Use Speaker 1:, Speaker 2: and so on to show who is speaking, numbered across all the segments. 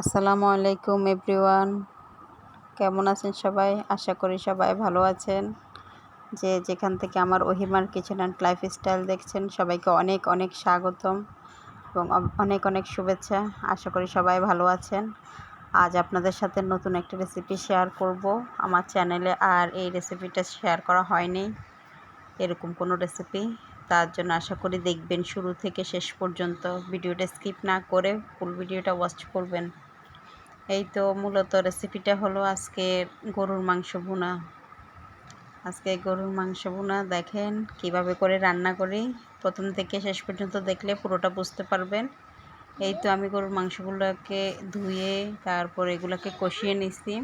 Speaker 1: আসসালামু আলাইকুম, এভরিওয়ান। কেমন আছেন সবাই? আশা করি সবাই ভালো আছেন। যে যেখান থেকে আমার ওহিমার কিচেন অ্যান্ড লাইফ স্টাইল দেখছেন, সবাইকে অনেক অনেক স্বাগতম এবং অনেক অনেক শুভেচ্ছা। আশা করি সবাই ভালো আছেন। আজ আপনাদের সাথে নতুন একটা রেসিপি শেয়ার করব। আমার চ্যানেলে আর এই রেসিপিটা শেয়ার করা হয়নি। এরকম কোনো রেসিপি তার জন্য আশা করি দেখবেন শুরু থেকে শেষ পর্যন্ত। ভিডিওটা স্কিপ না করে ফুল ভিডিওটা ওয়াচ করবেন। এই তো মূলত রেসিপিটা হলো আজকে গরুর মাংস ভুনা। আজকে গরুর মাংস ভুনা, দেখেন কীভাবে করে রান্না করি। প্রথম থেকে শেষ পর্যন্ত দেখলে পুরোটা বুঝতে পারবেন। এই তো আমি গরুর মাংসগুলোকে ধুয়ে তারপর এগুলোকে কষিয়ে নিছি।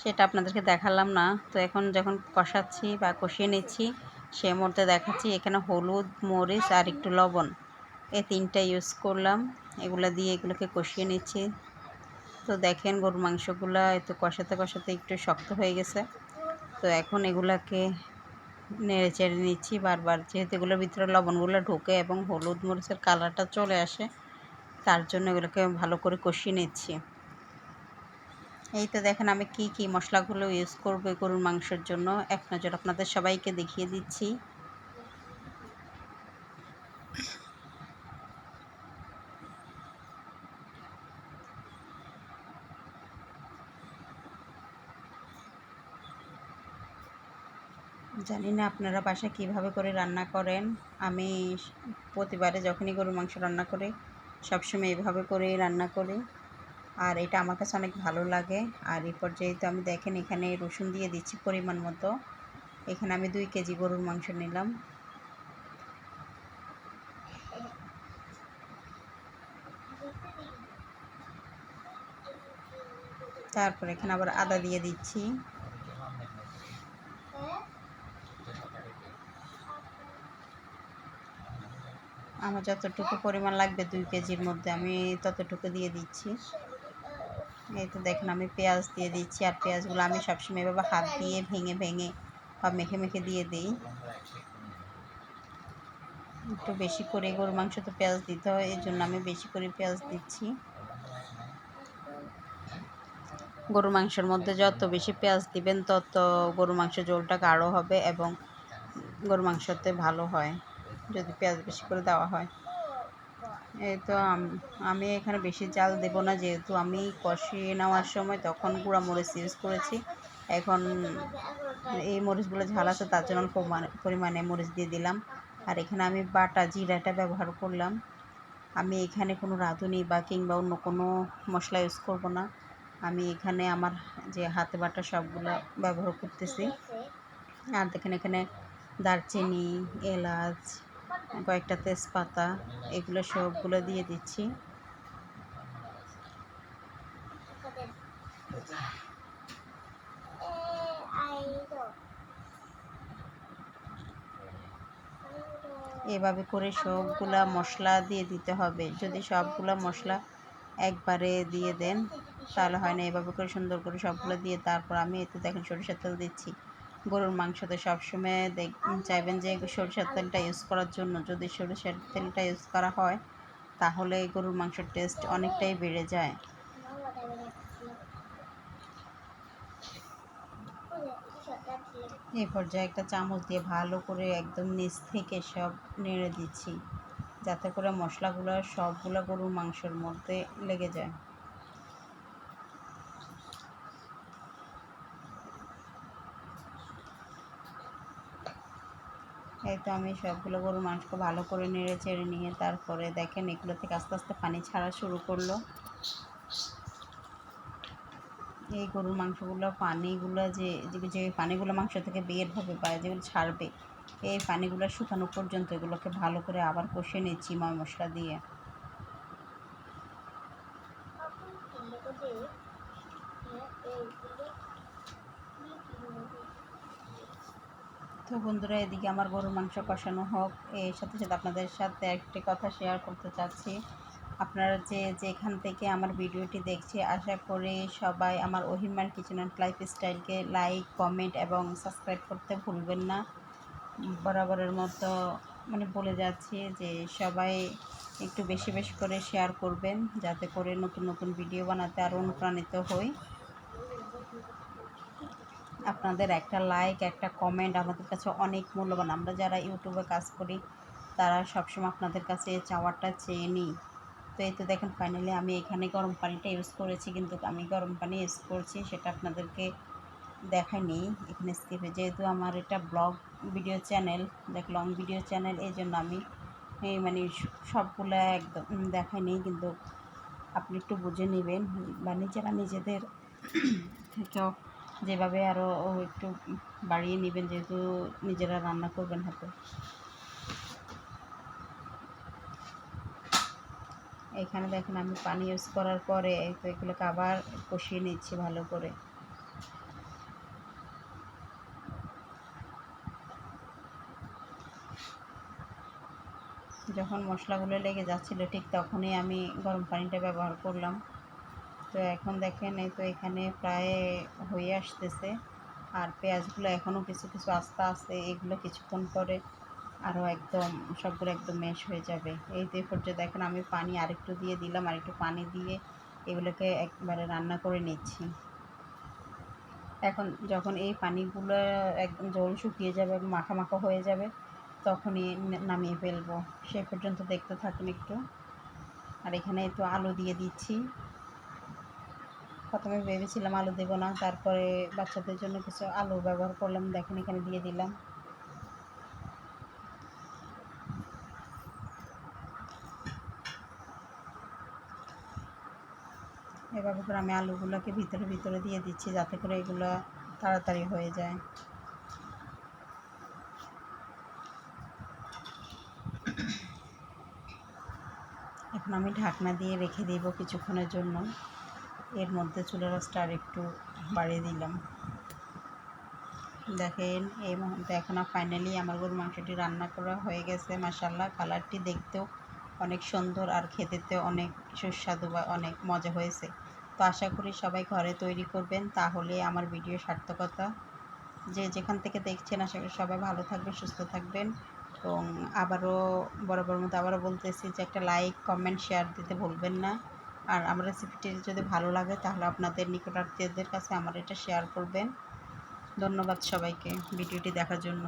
Speaker 1: সেটা আপনাদেরকে দেখালাম না। তো এখন যখন কষাচ্ছি বা কষিয়ে নিচ্ছি, সে মধ্যে দেখাচ্ছি এখানে হলুদ, মরিচ আর একটু লবণ। এই তিনটা ইউজ করলাম। এগুলো দিয়ে এগুলোকে কষিয়ে নিচ্ছি। তো দেখেন গরুর মাংসগুলো একটু কষাতে কষাতে একটু শক্ত হয়ে গেছে। তো এখন এগুলাকে নেড়ে চেড়ে নিচ্ছি বারবার। যেহেতু এগুলোর ভিতরে লবণগুলো ঢোকে এবং হলুদ মরিচের কালারটা চলে আসে, তার জন্য এগুলোকে ভালো করে কষিয়ে নিচ্ছি। এই তো দেখেন আমি কি কি মশলাগুলো ইউজ করব গরুর মাংসের জন্য। এক নজর আপনাদের সবাইকে দেখিয়ে দিচ্ছি। জানি না আপনারা বাসা কীভাবে করে রান্না করেন। আমি প্রতিবারে যখনই গরুর মাংস রান্না করি, সবসময় এভাবে করেই রান্না করি। আর এটা আমার কাছে অনেক ভালো লাগে। আর এই পর্যায়ে তো আমি দেখেন এখানে রসুন দিয়ে দিচ্ছি পরিমাণ মতো। এখানে আমি দুই কেজি গরুর মাংস নিলাম। তারপর এখানে আবার আদা দিয়ে দিচ্ছি। আমার যতটুকু পরিমাণ লাগবে দুই কেজির মধ্যে আমি ততটুকু দিয়ে দিচ্ছি। এই তো দেখেন, আমি পেঁয়াজ দিয়ে দিচ্ছি আর পেঁয়াজগুলো আমি সবসময় এভাবে হাত দিয়ে ভেঙে ভেঙে বা মেখে মেখে দিয়ে দিই। একটু বেশি করে গরুর মাংস তো পেঁয়াজ দিতে হয় এই জন্য আমি বেশি করে পেঁয়াজ দিচ্ছি। গরু মাংসের মধ্যে যত বেশি পেঁয়াজ দিবেন, তত গরু মাংস ঝোলটা গাঢ় হবে এবং গরু মাংসতে ভালো হয়। যদি পেঁয়াজ বেশি করে দেওয়া হয়। এই তো আমি এখানে বেশি জাল দেব না, যেহেতু আমি কষিয়ে নেওয়ার সময় তখন গুঁড়া মরিচ ইউজ করেছি। এখন এই মরিচগুলো ঝাল আছে তার জন্য পরিমাণে মরিচ দিয়ে দিলাম। আর এখানে আমি বাটা জিরাটা ব্যবহার করলাম। আমি এখানে কোনো রাঁধুনি বা কিংবা অন্য কোনো মশলা ইউজ করব না। আমি এখানে আমার যে হাতে বাটা সবগুলো ব্যবহার করতেছি। আর দেখেন এখানে দারচিনি, এলাচ কয়েকটা তেজপাতা, এগুলো সবগুলো দিয়ে দিচ্ছি। এভাবে করে সবগুলা মশলা দিয়ে দিতে হবে। যদি সবগুলা মশলা একবারে দিয়ে দেন, তাহলে হয় না। এভাবে করে সুন্দর করে সবগুলো দিয়ে তারপর আমি এতে দেখেন সরিষার তেল দিচ্ছি। গরুর মাংসতে সবসময় দেখ চাইবেন যে সরিষার তেলটা ইউজ করার জন্য। যদি সরিষার তেলটা ইউজ করা হয়, তাহলে গরুর মাংসের টেস্ট অনেকটাই বেড়ে যায়। এই পর্যায়ে একটা চামচ দিয়ে ভালো করে একদম নিচ থেকে সব নেড়ে দিচ্ছি, যাতে করে মশলাগুলো সবগুলো গরুর মাংসের মধ্যে লেগে যায়। এই তো আমি সবগুলো গরুর মাংসকে ভালো করে নেড়ে চেড়ে নিয়ে তারপরে দেখেন এগুলো থেকে আস্তে আস্তে পানি ছাড়া শুরু করল। এই গরুর মাংসগুলো, পানিগুলো যে যে পানিগুলো মাংস থেকে বের হবে বা যেগুলো ছাড়বে, এই পানিগুলো শুকানো পর্যন্ত এগুলোকে ভালো করে আবার কষে নিচ্ছি ময় মশলা দিয়ে। তো বন্ধুরা, এদিকে আমার গরুর মাংস কষানো হোক। এর সাথে সাথে আপনাদের সাথে একটি কথা শেয়ার করতে চাচ্ছি। আপনারা যে যেখান থেকে আমার ভিডিওটি দেখছে, আশা করি সবাই আমার ওহিমার কিচেন অ্যান্ড লাইফ স্টাইলকে লাইক কমেন্ট এবং সাবস্ক্রাইব করতে ভুলবেন না। বরাবরের মতো মানে বলে যাচ্ছি যে সবাই একটু বেশি বেশি করে শেয়ার করবেন, যাতে করে নতুন নতুন ভিডিও বানাতে আরও অনুপ্রাণিত হই। আপনাদের একটা লাইক একটা কমেন্ট আমাদের কাছে অনেক মূল্যবান। আমরা যারা ইউটিউবে কাজ করি, তারা সবসময় আপনাদের কাছে চাওয়ারটা চেয়ে নিই। তো এই তো দেখেন ফাইনালি আমি এখানে গরম পানিটা ইউজ করেছি, কিন্তু আমি গরম পানি ইউজ করছি, সেটা আপনাদেরকে দেখাইনি। এখানে স্কিপে যেহেতু আমার এটা ব্লগ ভিডিও চ্যানেল দেখ লং ভিডিও চ্যানেল এই জন্য আমি মানে সবগুলো একদম দেখাইনি, কিন্তু আপনি একটু বুঝে নেবেন। বা নিজেরা নিজেদের থেকেও যেভাবে আরও একটু বাড়িয়ে নেবেন, যেহেতু নিজেরা রান্না করবেন হাতে। এখানে দেখেন আমি পানি ইউজ করার পরে তো এগুলোকে আবার কষিয়ে নিচ্ছি ভালো করে। যখন মশলাগুলো লেগে যাচ্ছিল, ঠিক তখনই আমি গরম পানিটা ব্যবহার করলাম। তো এখন দেখেন এই তো এখানে প্রায় হয়ে আসতেছে। আর পেঁয়াজগুলো এখনও কিছু কিছু আস্তে আস্তে এগুলো কিছুক্ষণ পরে আরও একদম সবগুলো একদম মেশ হয়ে যাবে। এই তো পর্যায়ে দেখেন আমি পানি আরেকটু দিয়ে দিলাম, আরেকটু পানি দিয়ে এগুলোকে একবারে রান্না করে নিচ্ছি। এখন যখন এই পানিগুলো একদম জল শুকিয়ে যাবে, মাখা মাখা হয়ে যাবে, তখনই নামিয়ে ফেলব। সে পর্যন্ত দেখতে থাকুন একটু। আর এখানে একটু আলু দিয়ে দিচ্ছি। প্রথমে ভেবেছিলাম আলু দেবো না, তারপরে বাচ্চাদের জন্য কিছু আলু ব্যবহার করলাম, দেখেন এখানে দিয়ে দিলাম। এভাবে করে আমি আলুগুলোকে ভিতরে ভিতরে দিয়ে দিচ্ছি, যাতে করে এগুলো তাড়াতাড়ি হয়ে যায়। এখন আমি ঢাকনা দিয়ে রেখে দিব কিছুক্ষণের জন্য। এর মধ্যে চুলের রসটা আর একটু বাড়িয়ে দিলাম। দেখেন, এই মুহূর্তে এখন ফাইনালি আমার গরু মাংসটি রান্না করা হয়ে গেছে মাসাল্লাহ কালারটি দেখতেও অনেক সুন্দর আর খেতেতে অনেক সুস্বাদু বা অনেক মজা হয়েছে। তো আশা করি সবাই ঘরে তৈরি করবেন, তাহলে আমার ভিডিও সার্থকতা। যে যেখান থেকে দেখছেন, আশা করি সবাই ভালো থাকবেন, সুস্থ থাকবেন। এবং আবারও, বরাবর মতো আবারও বলতেছি যে একটা লাইক কমেন্ট শেয়ার দিতে ভুলবেন না। আর আমার রেসিপিটি যদি ভালো লাগে, তাহলে আপনাদের নিকটার্থীদের কাছে আমার এটা শেয়ার করবেন। ধন্যবাদ সবাইকে ভিডিওটি দেখার জন্য।